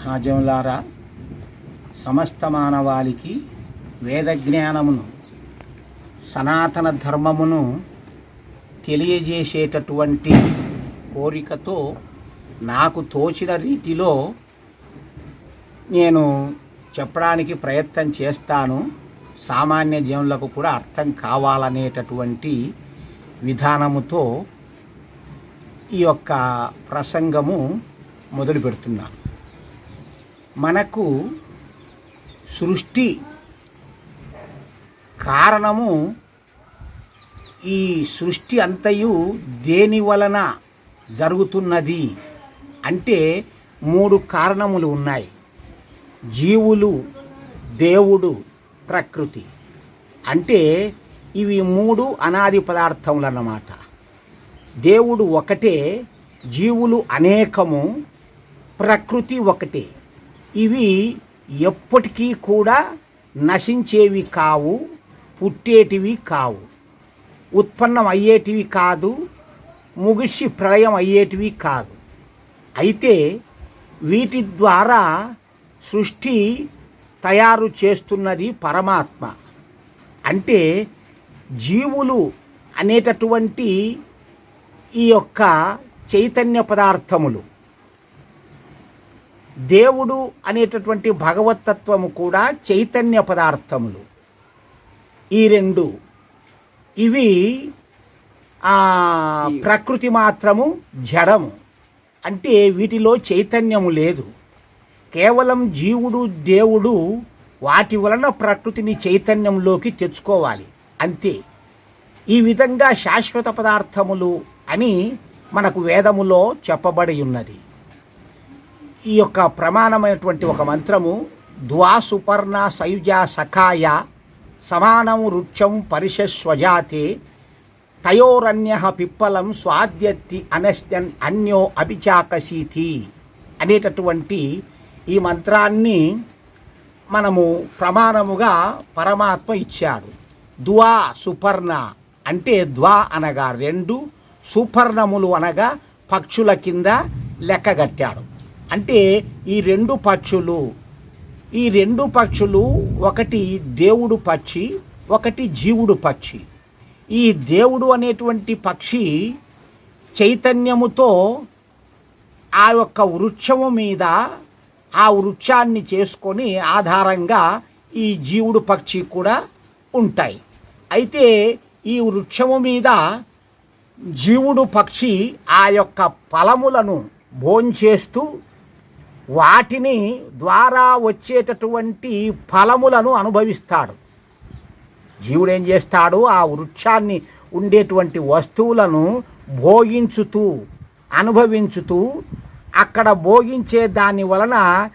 మహాజనులారా సమస్త మానవాళికి వేదజ్ఞానమును సనాతన ధర్మమును తెలియజేసేటటువంటి కోరికతో నాకు తోచిన రీతిలో నేను చెప్పడానికి ప్రయత్నం చేస్తాను. సామాన్య జనులకు కూడా అర్థం కావాలనేటటువంటి విధానముతో ఈ యొక్క ప్రసంగము మొదలు పెడుతున్నాను మనకు సృష్టి కారణము ఈ సృష్టి అంతయు దేని వలన జరుగుతున్నది అంటే మూడు కారణములు ఉన్నాయి. జీవులు దేవుడు ప్రకృతి. అంటే ఇవి మూడు అనాది పదార్థములు అన్నమాట దేవుడు ఒకటే జీవులు అనేకము ప్రకృతి ఒకటే. ఇవి ఎప్పటికీ కూడా నశించేవి కావు పుట్టేటివి కావు. ఉత్పన్నం అయ్యేటివి కాదు ముగిసి ప్రళయం అయ్యేటివి కాదు. అయితే వీటి ద్వారా సృష్టి తయారు చేస్తున్నది పరమాత్మ. అంటే జీవులు అనేటటువంటి ఈ యొక్క చైతన్య పదార్థములు. దేవుడు అనేటటువంటి భగవతత్వము కూడా చైతన్య పదార్థములు. ఈ రెండు. ఇవి ఆ, ప్రకృతి మాత్రము జడము. అంటే వీటిలో చైతన్యము లేదు. కేవలం జీవుడు దేవుడు వాటి వలన ప్రకృతిని చైతన్యంలోకి తెచ్చుకోవాలి. అంతే. ఈ విధంగా శాశ్వత పదార్థములు అని మనకు వేదములో చెప్పబడి ఉన్నది. ఈ యొక్క ప్రమాణమైనటువంటి ఒక మంత్రము ద్వా సుపర్ణ సయుజ సఖాయ సమానం రుక్షం పరిషస్వజాతే తయోరన్య పిప్పలం స్వాద్యత్తి అనస్యన్ అన్యో అభిచాకసీతి అనేటటువంటి ఈ మంత్రాన్ని మనము ప్రమాణముగా పరమాత్మ ఇచ్చాడు. ద్వా సుపర్ణ అంటే ద్వా అనగా రెండు సుపర్ణములు అనగా పక్షుల కింద లెక్కగట్టాడు. అంటే ఈ రెండు పక్షులు ఈ రెండు పక్షులు ఒకటి దేవుడు పక్షి ఒకటి జీవుడు పక్షి. ఈ దేవుడు అనేటువంటి పక్షి చైతన్యముతో ఆ యొక్క వృక్షము మీద ఆ వృక్షాన్ని చేసుకొని ఆధారంగా ఈ జీవుడు పక్షి కూడా ఉంటాయి. అయితే ఈ వృక్షము మీద జీవుడు పక్షి ఆ యొక్క ఫలములను భోంచేస్తూ వాటిని ద్వారా వచ్చేటటువంటి ఫలములను అనుభవిస్తాడు. జీవుడు ఏం చేస్తాడు? ఆ వృక్షాన్ని ఉండేటువంటి వస్తువులను భోగించుతూ అనుభవించుతూ అక్కడ భోగించే దాని వలన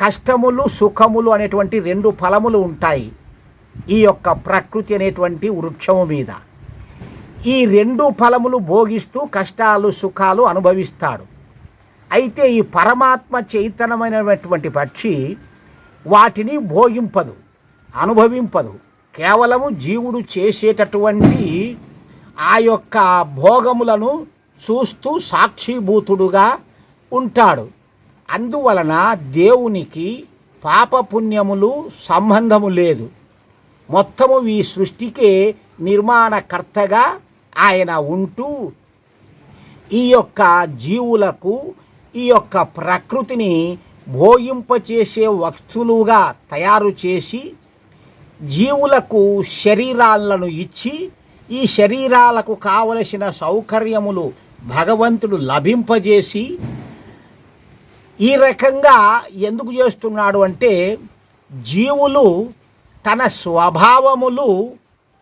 కష్టములు సుఖములు అనేటువంటి రెండు ఫలములు ఉంటాయి. ఈ యొక్క ప్రకృతి అనేటువంటి వృక్షము మీద. ఈ రెండు ఫలములు భోగిస్తూ కష్టాలు సుఖాలు అనుభవిస్తాడు. అయితే ఈ పరమాత్మ చైతన్యమైనటువంటి పక్షి వాటిని భోగింపదు అనుభవింపదు. కేవలము జీవుడు చేసేటటువంటి ఆ యొక్క భోగములను చూస్తూ సాక్షిభూతుడుగా ఉంటాడు. అందువలన దేవునికి పాపపుణ్యములు సంబంధము లేదు. మొత్తము ఈ సృష్టికే నిర్మాణకర్తగా ఆయన ఉంటూ ఈ యొక్క జీవులకు ఈ యొక్క ప్రకృతిని భోయింపచేసే వస్తువులుగా తయారు చేసి జీవులకు శరీరాలను ఇచ్చి ఈ శరీరాలకు కావలసిన సౌకర్యములు భగవంతుడు లభింపజేసి ఈ రకంగా ఎందుకు చేస్తున్నాడు అంటే జీవులు తన స్వభావములు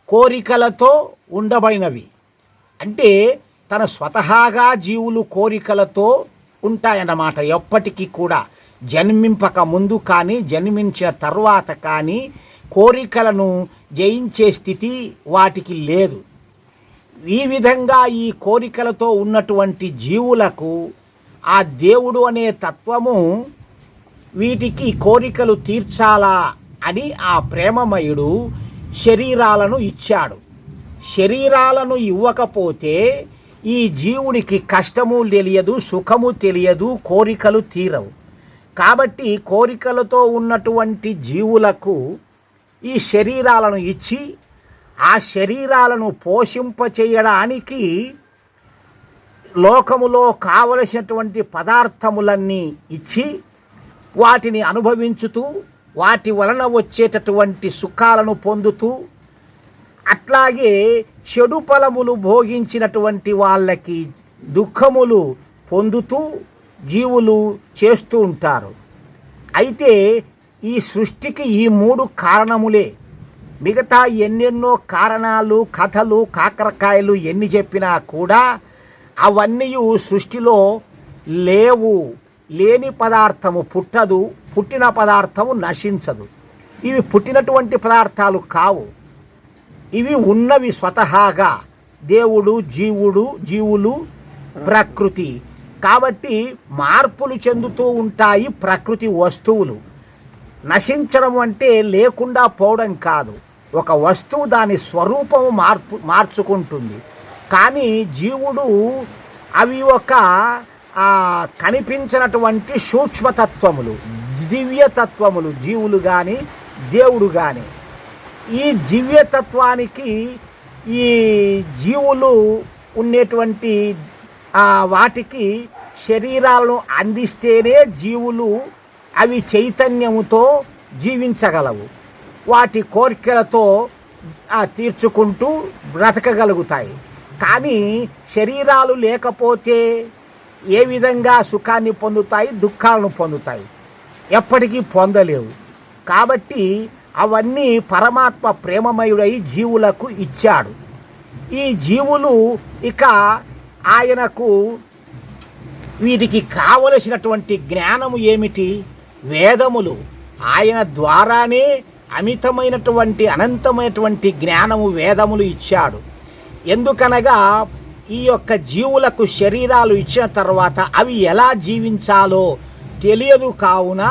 కోరికలతో ఉండబడినవి. అంటే తన స్వతహాగా జీవులు కోరికలతో ఉంటాయన్నమాట. ఎప్పటికీ కూడా జన్మింపక ముందు కానీ జన్మించిన తర్వాత కానీ కోరికలను జయించే స్థితి వాటికి లేదు. ఈ విధంగా ఈ కోరికలతో ఉన్నటువంటి జీవులకు ఆ దేవుడు అనే తత్వము వీటికి కోరికలు తీర్చాలా అని ఆ ప్రేమమయుడు శరీరాలను ఇచ్చాడు. శరీరాలను ఇవ్వకపోతే ఈ జీవునికి కష్టము తెలియదు సుఖము తెలియదు కోరికలు తీరవు. కాబట్టి కోరికలతో ఉన్నటువంటి జీవులకు ఈ శరీరాలను ఇచ్చి ఆ శరీరాలను పోషింపచేయడానికి లోకములో కావలసినటువంటి పదార్థములన్నీ ఇచ్చి వాటిని అనుభవించుతూ వాటి వలన వచ్చేటటువంటి సుఖాలను పొందుతూ అట్లాగే చెడు ఫలములు భోగించినటువంటి వాళ్ళకి దుఃఖములు పొందుతూ జీవులు చేస్తూ ఉంటారు. అయితే ఈ సృష్టికి ఈ మూడు కారణములే. మిగతా ఎన్నెన్నో కారణాలు కథలు కాకరకాయలు ఎన్ని చెప్పినా కూడా అవన్నీ సృష్టిలో లేవు. లేని పదార్థము పుట్టదు పుట్టిన పదార్థము నశించదు. ఇవి పుట్టినటువంటి పదార్థాలు కావు. ఇవి ఉన్నవి స్వతహాగా. దేవుడు జీవుడు జీవులు ప్రకృతి. కాబట్టి మార్పులు చెందుతూ ఉంటాయి ప్రకృతి వస్తువులు. నశించడం అంటే లేకుండా పోవడం కాదు. ఒక వస్తువు దాని స్వరూపము మార్పు మార్చుకుంటుంది. కానీ జీవుడు అవి ఒక కనిపించినటువంటి సూక్ష్మతత్వములు దివ్యతత్వములు జీవులు కానీ దేవుడు కానీ ఈ దివ్యతత్వానికి ఈ జీవులు ఉండేటువంటి వాటికి శరీరాలను అందిస్తేనే జీవులు అవి చైతన్యముతో జీవించగలవు. వాటి కోరికలతో తీర్చుకుంటూ బ్రతకగలుగుతాయి. కానీ శరీరాలు లేకపోతే ఏ విధంగా సుఖాన్ని పొందుతాయి దుఃఖాలను పొందుతాయి? ఎప్పటికీ పొందలేవు. కాబట్టి అవన్నీ పరమాత్మ ప్రేమమయుడై జీవులకు ఇచ్చాడు. ఈ జీవులు ఇక ఆయనకు వీరికి కావలసినటువంటి జ్ఞానము ఏమిటి? వేదములు. ఆయన ద్వారానే అమితమైనటువంటి అనంతమైనటువంటి జ్ఞానము వేదములు ఇచ్చాడు. ఎందుకనగా ఈ యొక్క జీవులకు శరీరాలు ఇచ్చిన తర్వాత అవి ఎలా జీవించాలో తెలియదు కావున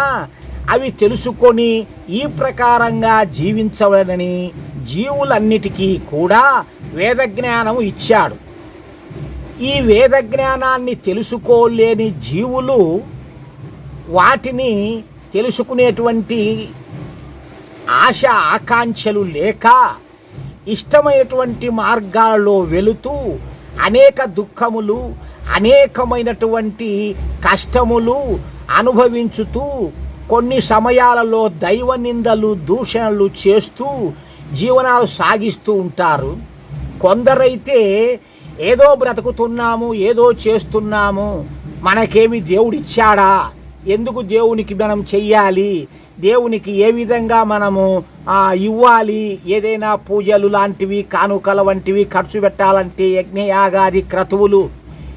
అవి తెలుసుకొని ఈ ప్రకారంగా జీవించవలనని జీవులన్నిటికీ కూడా వేదజ్ఞానం ఇచ్చాడు. ఈ వేద జ్ఞానాన్ని తెలుసుకోలేని జీవులు వాటిని తెలుసుకునేటువంటి ఆశ ఆకాంక్షలు లేక ఇష్టమైనటువంటి మార్గాల్లో వెళుతూ అనేక దుఃఖములు అనేకమైనటువంటి కష్టములు అనుభవించుతూ కొన్ని సమయాలలో దైవ నిందలు దూషణలు చేస్తూ జీవనాలు సాగిస్తూ ఉంటారు. కొందరైతే ఏదో బ్రతుకుతున్నాము ఏదో చేస్తున్నాము మనకేమి దేవుడిచ్చాడా? ఎందుకు దేవునికి మనం చెయ్యాలి? దేవునికి ఏ విధంగా మనము ఇవ్వాలి? ఏదైనా పూజలు లాంటివి కానుకల వంటివి ఖర్చు పెట్టాలంటే యజ్ఞయాగాది క్రతువులు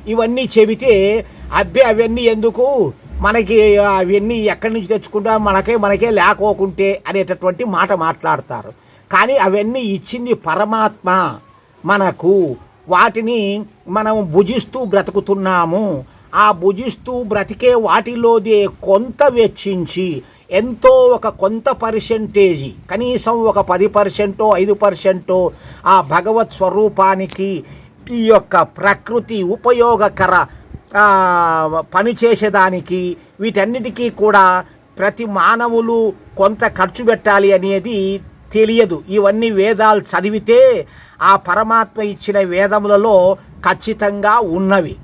ఇవన్నీ చెబితే అబ్బే అవన్నీ ఎందుకు? మనకి అవన్నీ ఎక్కడి నుంచి తెచ్చుకుంటా మనకే మనకే లేకోకుంటే అనేటటువంటి మాట మాట్లాడతారు. కానీ అవన్నీ ఇచ్చింది పరమాత్మ మనకు. వాటిని మనం భుజిస్తూ బ్రతుకుతున్నాము. ఆ భుజిస్తూ బ్రతికే వాటిలోదే కొంత వెచ్చించి ఎంతో ఒక కొంత పర్సెంటేజీ కనీసం ఒక పది పర్సెంటో ఐదు పర్సెంటో ఆ భగవత్ స్వరూపానికి ఈ యొక్క ప్రకృతి ఉపయోగకర పని చేసేదానికి వీటన్నిటికీ కూడా ప్రతి మానవులు కొంత ఖర్చు పెట్టాలి అనేది తెలియదు. ఇవన్నీ వేదాలు చదివితే ఆ పరమాత్మ ఇచ్చిన వేదములలో ఖచ్చితంగా ఉన్నవి.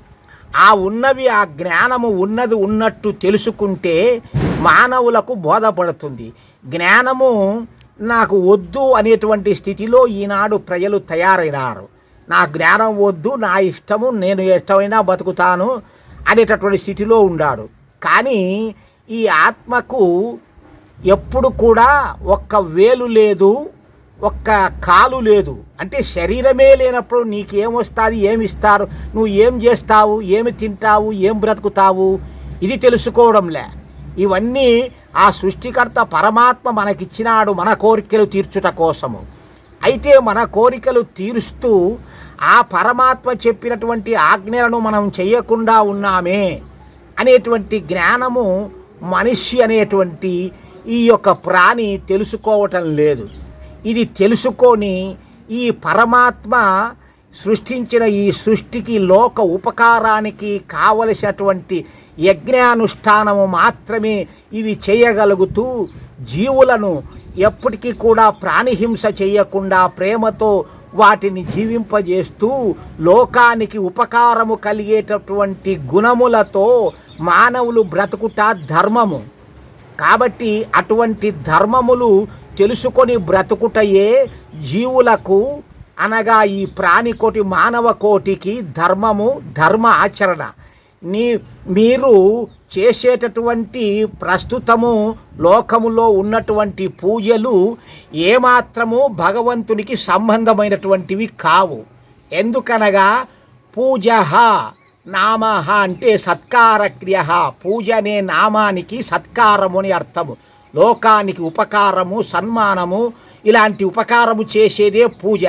ఆ ఉన్నవి ఆ జ్ఞానము ఉన్నది ఉన్నట్టు తెలుసుకుంటే మానవులకు బోధపడుతుంది. జ్ఞానము నాకు వద్దు అనేటువంటి స్థితిలో ఈనాడు ప్రజలు తయారైనారు. నా జ్ఞానం వద్దు నా ఇష్టము నేను ఇష్టమైనా బతుకుతాను అనేటటువంటి స్థితిలో ఉన్నాడు కానీ ఈ ఆత్మకు ఎప్పుడు కూడా ఒక్క వేలు లేదు ఒక్క కాలు లేదు. అంటే శరీరమే లేనప్పుడు నీకేమొస్తుంది ఏమి ఇస్తారు నువ్వు ఏం చేస్తావు ఏమి తింటావు ఏం బ్రతుకుతావు ఇది తెలుసుకోవడంలే. ఇవన్నీ ఆ సృష్టికర్త పరమాత్మ మనకిచ్చినాడు మన కోరికలు తీర్చుట కోసము. అయితే మన కోరికలు తీరుస్తూ ఆ పరమాత్మ చెప్పినటువంటి ఆజ్ఞలను మనం చేయకుండా ఉన్నామే అనేటువంటి జ్ఞానము మనిషి అనేటువంటి ఈ యొక్క ప్రాణి తెలుసుకోవటం లేదు. ఇది తెలుసుకొని ఈ పరమాత్మ సృష్టించిన ఈ సృష్టికి లోక ఉపకారానికి కావలసినటువంటి యజ్ఞానుష్ఠానము మాత్రమే ఇవి చేయగలుగుతూ జీవులను ఎప్పటికీ కూడా ప్రాణిహింస చేయకుండా ప్రేమతో వాటిని జీవింపజేస్తూ లోకానికి ఉపకారము కలిగేటటువంటి గుణములతో మానవులు బ్రతుకుట ధర్మము. కాబట్టి అటువంటి ధర్మములు తెలుసుకొని బ్రతుకుటయే జీవులకు అనగా ఈ ప్రాణికోటి మానవ కోటికి ధర్మము ధర్మ ఆచరణ. నీ మీరు చేసేటటువంటి ప్రస్తుతము లోకములో ఉన్నటువంటి పూజలు ఏమాత్రము భగవంతునికి సంబంధమైనటువంటివి కావు. ఎందుకనగా పూజ నామ అంటే సత్కార క్రియ పూజ అనే నామానికి సత్కారము అని అర్థము. లోకానికి ఉపకారము సన్మానము ఇలాంటి ఉపకారము చేసేదే పూజ.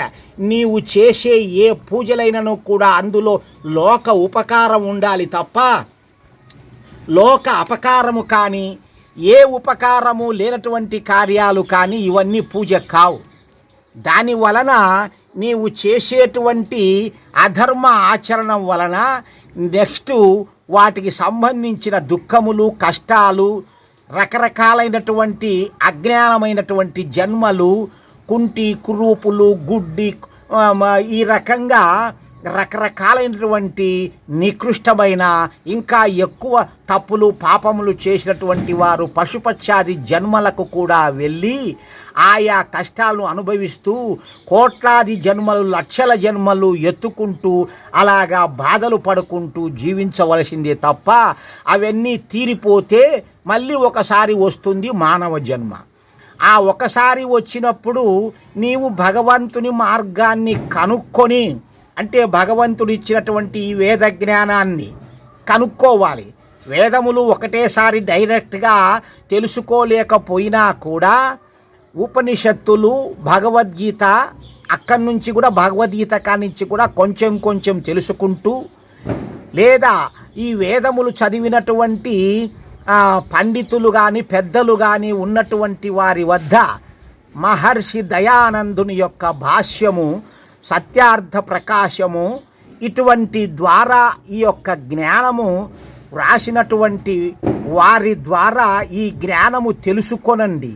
నీవు చేసే ఏ పూజలైనను కూడా అందులో లోక ఉపకారం ఉండాలి తప్ప లోక అపకారము కానీ ఏ ఉపకారము లేనటువంటి కార్యాలు కానీ ఇవన్నీ పూజ కావు. దాని వలన నీవు చేసేటువంటి అధర్మ ఆచరణం వలన నెక్స్ట్ వాటికి సంబంధించిన దుఃఖములు కష్టాలు రకరకాలైనటువంటి అజ్ఞానమైనటువంటి జన్మలు కుంటి కురూపులు గుడ్డి ఈ రకంగా రకరకాలైనటువంటి నికృష్టమైన ఇంకా ఎక్కువ తప్పులు పాపములు చేసినటువంటి వారు పశుపక్షాది జన్మలకు కూడా వెళ్ళి ఆయా కష్టాలను అనుభవిస్తూ కోట్లాది జన్మలు లక్షల జన్మలు ఎత్తుకుంటూ అలాగా బాధలు పడుకుంటూ జీవించవలసిందే తప్ప అవన్నీ తీరిపోతే మళ్ళీ ఒకసారి వస్తుంది మానవ జన్మ. ఆ ఒకసారి వచ్చినప్పుడు నీవు భగవంతుని మార్గాన్ని కనుక్కొని అంటే భగవంతుడు ఇచ్చినటువంటి ఈ వేద జ్ఞానాన్ని కనుక్కోవాలి. వేదములు ఒకటేసారి డైరెక్ట్గా తెలుసుకోలేకపోయినా కూడా ఉపనిషత్తులు భగవద్గీత అక్కడి నుంచి కూడా భగవద్గీత కానించి కూడా కొంచెం కొంచెం తెలుసుకుంటూ లేదా ఈ వేదములు చదివినటువంటి పండితులు కానీ పెద్దలు కానీ ఉన్నటువంటి వారి వద్ద మహర్షి దయానందుని యొక్క భాష్యము సత్యార్థ ప్రకాశము ఇటువంటి ద్వారా ఈ యొక్క జ్ఞానము వ్రాసినటువంటి వారి ద్వారా ఈ జ్ఞానము తెలుసుకొనండి.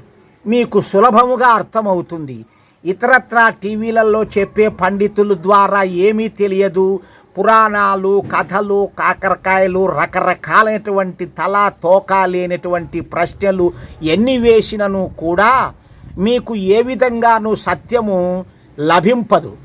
మీకు సులభముగా అర్థమవుతుంది. ఇతరత్రా టీవీలలో చెప్పే పండితుల ద్వారా ఏమీ తెలియదు. పురాణాలు కథలు కాకరకాయలు రకరకాలైనటువంటి తల తోక లేనటువంటి ప్రశ్నలు ఎన్ని వేసినను కూడా మీకు ఏ విధంగానూ సత్యము లభింపదు.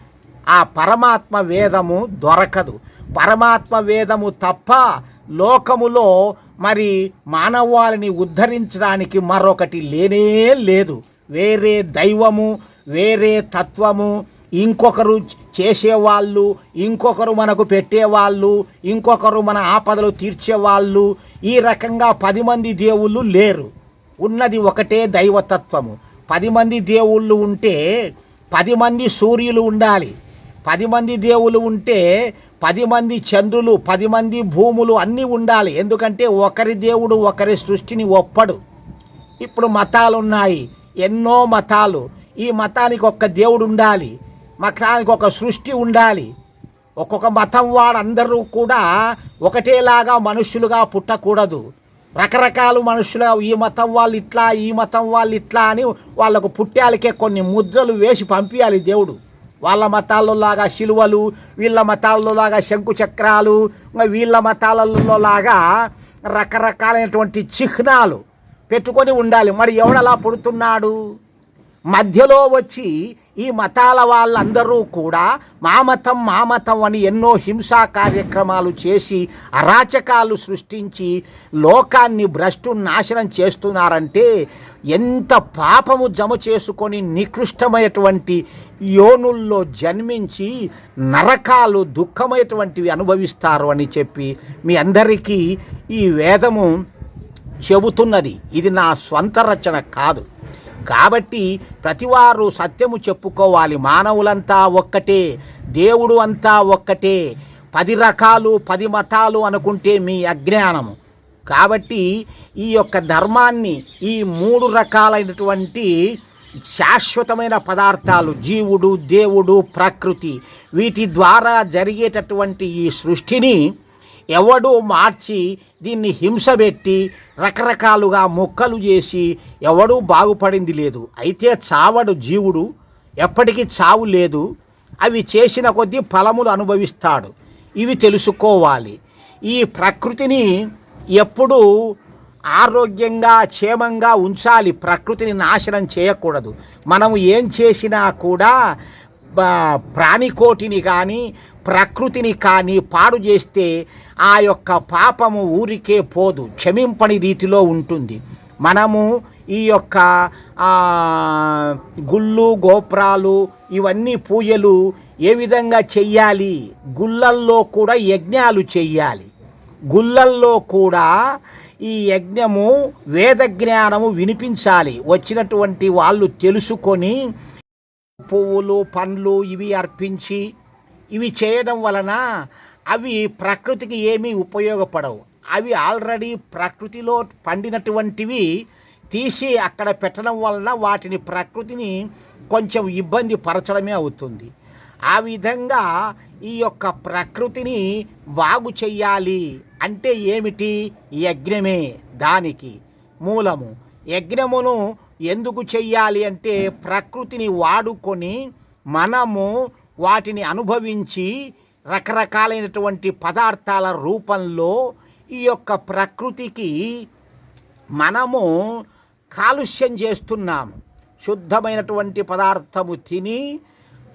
ఆ పరమాత్మ వేదము దొరకదు. పరమాత్మ వేదము తప్ప లోకములో మరి మానవాళిని ఉద్ధరించడానికి మరొకటి లేనే లేదు. వేరే దైవము వేరే తత్వము ఇంకొకరు చేసేవాళ్ళు ఇంకొకరు మనకు పెట్టేవాళ్ళు ఇంకొకరు మన ఆపదలు తీర్చేవాళ్ళు ఈ రకంగా పది మంది దేవుళ్ళు లేరు. ఉన్నది ఒకటే దైవతత్వము. పది మంది దేవుళ్ళు ఉంటే పది మంది సూర్యులు ఉండాలి. పది మంది దేవుళ్ళు ఉంటే పది మంది చంద్రులు పది మంది భూములు అన్నీ ఉండాలి. ఎందుకంటే ఒకరి దేవుడు ఒకరి సృష్టిని ఒప్పడు. ఇప్పుడు మతాలు ఉన్నాయి ఎన్నో మతాలు. ఈ మతానికి ఒక్క దేవుడు ఉండాలి. మతానికి ఒక సృష్టి ఉండాలి. ఒక్కొక్క మతం వాడందరూ కూడా ఒకటేలాగా మనుషులుగా పుట్టకూడదు. రకరకాల మనుషులుగా ఈ మతం వాళ్ళు ఇట్లా ఈ మతం వాళ్ళు ఇట్లా అని వాళ్ళకు పుట్టాలకే కొన్ని ముద్రలు వేసి పంపించాలి దేవుడు. వాళ్ళ మతాల్లో లాగా శిలువలు వీళ్ళ మతాల్లో లాగా శంకు చక్రాలు వీళ్ళ మతాలలో లాగా రకరకాలైనటువంటి చిహ్నాలు పెట్టుకొని ఉండాలి. మరి ఎవడలా పుడుతున్నాడు? మధ్యలో వచ్చి ఈ మతాల వాళ్ళందరూ కూడా మా మతం మా మతం అని ఎన్నో హింసా కార్యక్రమాలు చేసి అరాచకాలు సృష్టించి లోకాన్ని భ్రష్టు నాశనం చేస్తున్నారంటే ఎంత పాపము జమ చేసుకొని నికృష్టమైనటువంటి యోనుల్లో జన్మించి నరకాలు దుఃఖమైనటువంటివి అనుభవిస్తారు అని చెప్పి మీ అందరికీ ఈ వేదము చెబుతున్నది. ఇది నా స్వంత రచన కాదు. కాబట్టి ప్రతివారు సత్యము చెప్పుకోవాలి. మానవులంతా ఒక్కటే దేవుడు అంతా ఒక్కటే. పది రకాలు పది మతాలు అనుకుంటే మీ అజ్ఞానము. కాబట్టి ఈ యొక్క ధర్మాన్ని ఈ మూడు రకాలైనటువంటి శాశ్వతమైన పదార్థాలు జీవుడు దేవుడు ప్రకృతి వీటి ద్వారా జరిగేటటువంటి ఈ సృష్టిని ఎవడో మార్చి దీన్ని హింస పెట్టి రకరకాలుగా మొక్కలు చేసి ఎవడూ బాగుపడింది లేదు. అయితే చావడు జీవుడు ఎప్పటికీ చావు లేదు. అవి చేసిన కొద్దీ ఫలములు అనుభవిస్తాడు. ఇవి తెలుసుకోవాలి. ఈ ప్రకృతిని ఎప్పుడు ఆరోగ్యంగా క్షేమంగా ఉంచాలి. ప్రకృతిని నాశనం చేయకూడదు. మనము ఏం చేసినా కూడా ప్రాణికోటిని కానీ ప్రకృతిని కానీ పాడు చేస్తే ఆ యొక్క పాపము ఊరికే పోదు క్షమింపని రీతిలో ఉంటుంది. మనము ఈ యొక్క గుళ్ళు గోపురాలు ఇవన్నీ పూజలు ఏ విధంగా చెయ్యాలి? గుళ్ళల్లో కూడా యజ్ఞాలు చెయ్యాలి. గుళ్ళల్లో కూడా ఈ యజ్ఞము వేద జ్ఞానము వినిపించాలి. వచ్చినటువంటి వాళ్ళు తెలుసుకొని పువ్వులు పండ్లు ఇవి అర్పించి ఇవి చేయడం వలన అవి ప్రకృతికి ఏమీ ఉపయోగపడవు. అవి ఆల్రెడీ ప్రకృతిలో పండినటువంటివి తీసి అక్కడ పెట్టడం వలన వాటిని ప్రకృతిని కొంచెం ఇబ్బంది పరచడమే అవుతుంది. ఆ విధంగా ఈ యొక్క ప్రకృతిని బాగు చెయ్యాలి అంటే ఏమిటి? యజ్ఞమే దానికి మూలము. యజ్ఞమును ఎందుకు చెయ్యాలి అంటే ప్రకృతిని వాడుకొని మనము వాటిని అనుభవించి రకరకాలైనటువంటి పదార్థాల రూపంలో ఈ యొక్క ప్రకృతికి మనము కాలుష్యం చేస్తున్నాము. శుద్ధమైనటువంటి పదార్థము తిని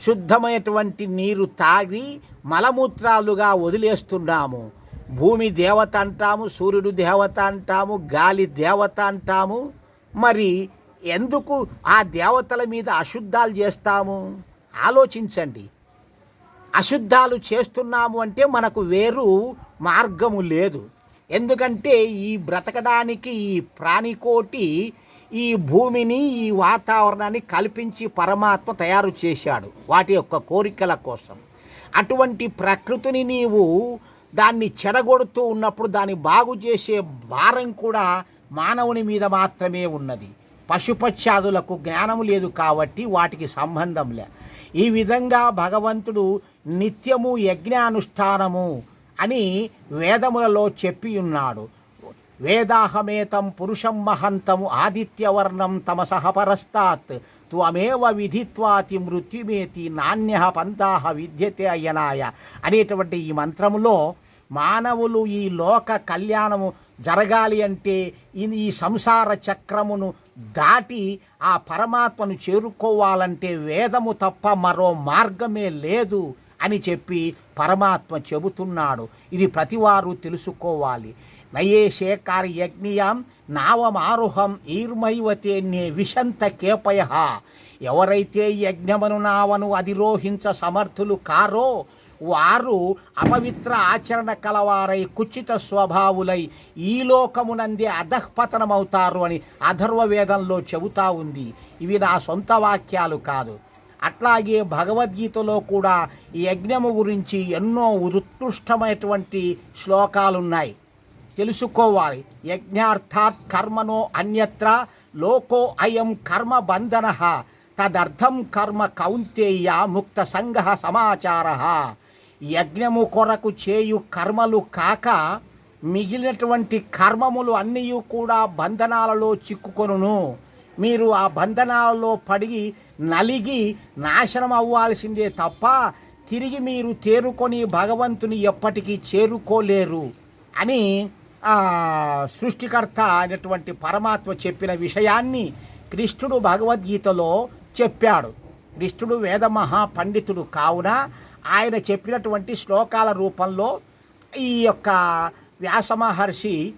శుద్ధమైనటువంటి నీరు తాగి మలమూత్రాలుగా వదిలేస్తున్నాము. భూమి దేవత అంటాము సూర్యుడు దేవత అంటాము గాలి దేవత అంటాము. మరి ఎందుకు ఆ దేవతల మీద అశుద్ధాలు చేస్తాము? ఆలోచించండి. అశుద్ధాలు చేస్తున్నాము అంటే మనకు వేరు మార్గము లేదు. ఎందుకంటే ఈ బ్రతకడానికి ఈ ప్రాణికోటి ఈ భూమిని ఈ వాతావరణాన్ని కల్పించి పరమాత్మ తయారు చేశాడు వాటి యొక్క కోరికల కోసం. అటువంటి ప్రకృతిని నీవు దాన్ని చెడగొడుతూ ఉన్నప్పుడు దాన్ని బాగు చేసే భారం కూడా మానవుని మీద మాత్రమే ఉన్నది. పశుపక్షాదులకు జ్ఞానం లేదు కాబట్టి వాటికి సంబంధం లే. ఈ విధంగా భగవంతుడు నిత్యము యజ్ఞానుష్ఠానము అని వేదములలో చెప్పి ఉన్నాడు. వేదాహమేతం పురుషం మహంతము ఆదిత్యవర్ణం తమ పరస్తాత్. త్వమేవ విధిత్వాతి మృత్యుమేతి నాణ్య పంతాహ విద్యతే అయ్యనాయ అనేటువంటి ఈ మంత్రములో మానవులు ఈ లోక కళ్యాణము జరగాలి అంటే ఈ సంసార చక్రమును దాటి ఆ పరమాత్మను చేరుకోవాలంటే వేదము తప్ప మరో మార్గమే లేదు అని చెప్పి పరమాత్మ చెబుతున్నాడు. ఇది ప్రతివారు తెలుసుకోవాలి. నయేషే కార్యజ్ఞియాం నావమారుహం ఈర్మైవతేన్యే విశంత కేపయ. ఎవరైతే యజ్ఞమును నావను అధిరోహించ సమర్థులు కారో వారు అపవిత్ర ఆచరణ కలవారై కుచిత స్వభావులై ఈ లోకమునందే అధఃపతనమవుతారు అని అధర్వవేదంలో చెబుతా ఉంది. ఇవి నా సొంత వాక్యాలు కాదు. అట్లాగే భగవద్గీతలో కూడా ఈ యజ్ఞము గురించి ఎన్నో ఉత్కృష్టమైనటువంటి శ్లోకాలున్నాయి. తెలుసుకోవాలి. యజ్ఞార్థాత్ కర్మనో అన్యత్ర లోకో అయం కర్మ బంధన. తదర్థం కర్మ కౌంతేయ ముక్త సంగ సమాచార. యజ్ఞము కొరకు చేయు కర్మలు కాక మిగిలినటువంటి కర్మములు అన్నీ కూడా బంధనాలలో చిక్కుకొనును. మీరు ఆ బంధనాలలో పడి నలిగి నాశనం అవ్వాల్సిందే తప్ప తిరిగి మీరు తేరుకొని భగవంతుని ఎప్పటికీ చేరుకోలేరు అని సృష్టికర్త అయినటువంటి పరమాత్మ చెప్పిన విషయాన్ని కృష్ణుడు భగవద్గీతలో చెప్పాడు. కృష్ణుడు వేద మహాపండితుడు కావున ఆయన చెప్పినటువంటి శ్లోకాల రూపంలో ఈ యొక్క వ్యాస మహర్షి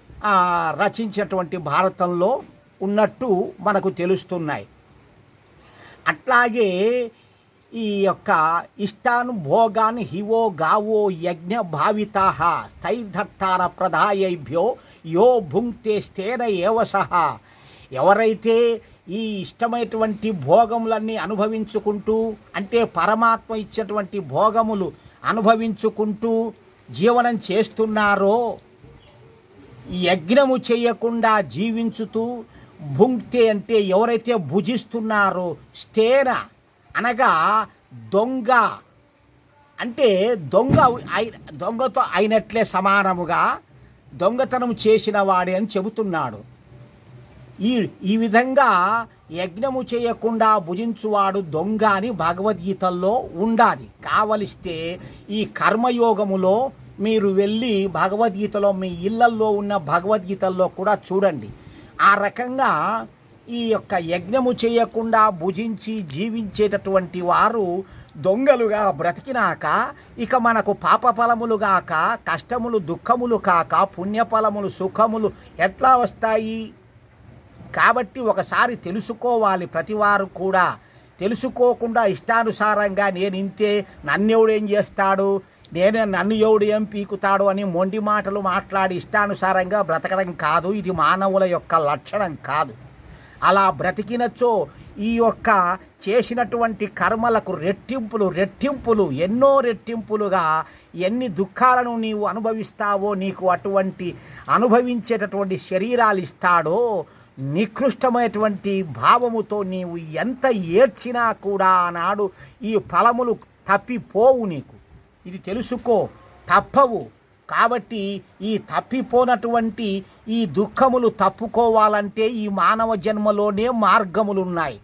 రచించినటువంటి భారతంలో ఉన్నట్టు మనకు తెలుస్తున్నాయి. అట్లాగే ఈ యొక్క ఇష్టాను భోగాన్ హివో గావో యజ్ఞ భావితా స్థైర్ధత్తార ప్రదాయభ్యో యో భుంక్తే స్థేన ఏవసహ ఎవరైతే ఈ ఇష్టమైనటువంటి భోగములన్నీ అనుభవించుకుంటూ అంటే పరమాత్మ ఇచ్చినటువంటి భోగములు అనుభవించుకుంటూ జీవనం చేస్తున్నారో యజ్ఞము చేయకుండా జీవించుతూ భుంక్తే అంటే ఎవరైతే భుజిస్తున్నారో స్థేన అనగా దొంగ. అంటే దొంగ దొంగతో అయినట్లే సమానముగా దొంగతనం చేసిన వాడే అని చెబుతున్నాడు. ఈ ఈ విధంగా యజ్ఞము చేయకుండా భుజించువాడు దొంగ అని భగవద్గీతల్లో ఉండాలి. కావలిస్తే ఈ కర్మయోగములో మీరు వెళ్ళి భగవద్గీతలో మీ ఇళ్ళల్లో ఉన్న భగవద్గీతల్లో కూడా చూడండి. ఆ రకంగా ఈ యొక్క యజ్ఞము చేయకుండా భుజించి జీవించేటటువంటి వారు దొంగలుగా బ్రతికినాక ఇక మనకు పాప ఫలములు గాక కష్టములు దుఃఖములు కాక పుణ్యఫలములు సుఖములు ఎట్లా వస్తాయి? కాబట్టి ఒకసారి తెలుసుకోవాలి ప్రతివారు కూడా. తెలుసుకోకుండా ఇష్టానుసారంగా నేను ఇంతే నన్నెవడు ఏం చేస్తాడు? నేను నన్ను ఎవడు ఏం పీకుతాడు అని మొండి మాటలు మాట్లాడి ఇష్టానుసారంగా బ్రతకడం కాదు. ఇది మానవుల యొక్క లక్షణం కాదు. అలా బ్రతికినచో ఈ యొక్క చేసినటువంటి కర్మలకు రెట్టింపులు రెట్టింపులు ఎన్నో రెట్టింపులుగా ఎన్ని దుఃఖాలను నీవు అనుభవిస్తావో నీకు అటువంటి అనుభవించేటటువంటి శరీరాలు ఇస్తాడో నికృష్టమైనటువంటి భావముతో నీవు ఎంత ఏడ్చినా కూడా ఆనాడు ఈ ఫలములు తప్పిపోవు నీకు. ఇది తెలుసుకో తప్పవు. కాబట్టి ఈ తప్పిపోనటువంటి ఈ దుఃఖములు తప్పుకోవాలంటే ఈ మానవ జన్మలోనే మార్గములు ఉన్నాయి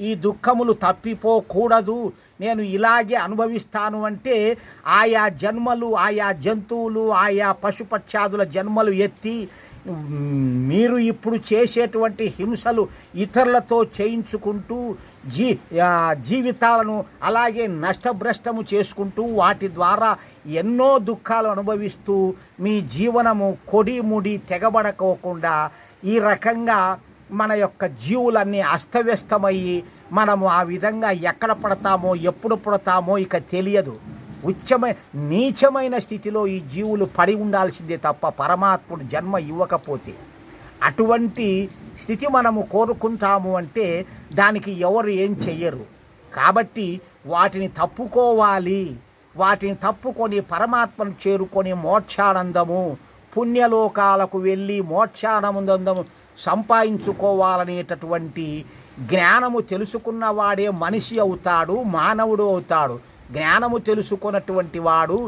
ఈ దుఃఖములు తప్పిపోకూడదు. నేను ఇలాగే అనుభవిస్తాను అంటే ఆయా జన్మలు ఆయా జంతువులు ఆయా పశుపక్షాదుల జన్మలు ఎత్తి మీరు ఇప్పుడు చేసేటువంటి హింసలు ఇతరులతో చేయించుకుంటూ జీ జీవితాలను అలాగే నష్టభ్రష్టము చేసుకుంటూ వాటి ద్వారా ఎన్నో దుఃఖాలు అనుభవిస్తూ మీ జీవనము కొడి ముడి తెగబడకోకుండా ఈ రకంగా మన యొక్క జీవులన్నీ అస్తవ్యస్తమయ్యి మనము ఆ విధంగా ఎక్కడ పడతామో ఎప్పుడు పడతామో ఇక తెలియదు. ఉచ్చమైన నీచమైన స్థితిలో ఈ జీవులు పడి ఉండాల్సిందే తప్ప పరమాత్ముడు జన్మ ఇవ్వకపోతే. అటువంటి స్థితి మనము కోరుకుంటాము అంటే దానికి ఎవరు ఏం చెయ్యరు. కాబట్టి వాటిని తప్పుకోవాలి. వాటిని తప్పుకొని పరమాత్మను చేరుకొని మోక్షానందము పుణ్యలోకాలకు వెళ్ళి మోక్షానందము సంపాదించుకోవాలనేటటువంటి జ్ఞానము తెలుసుకున్నవాడే మనిషి అవుతాడు మానవుడు అవుతాడు. జ్ఞానము తెలుసుకున్నటువంటి వాడు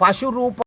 పశురూప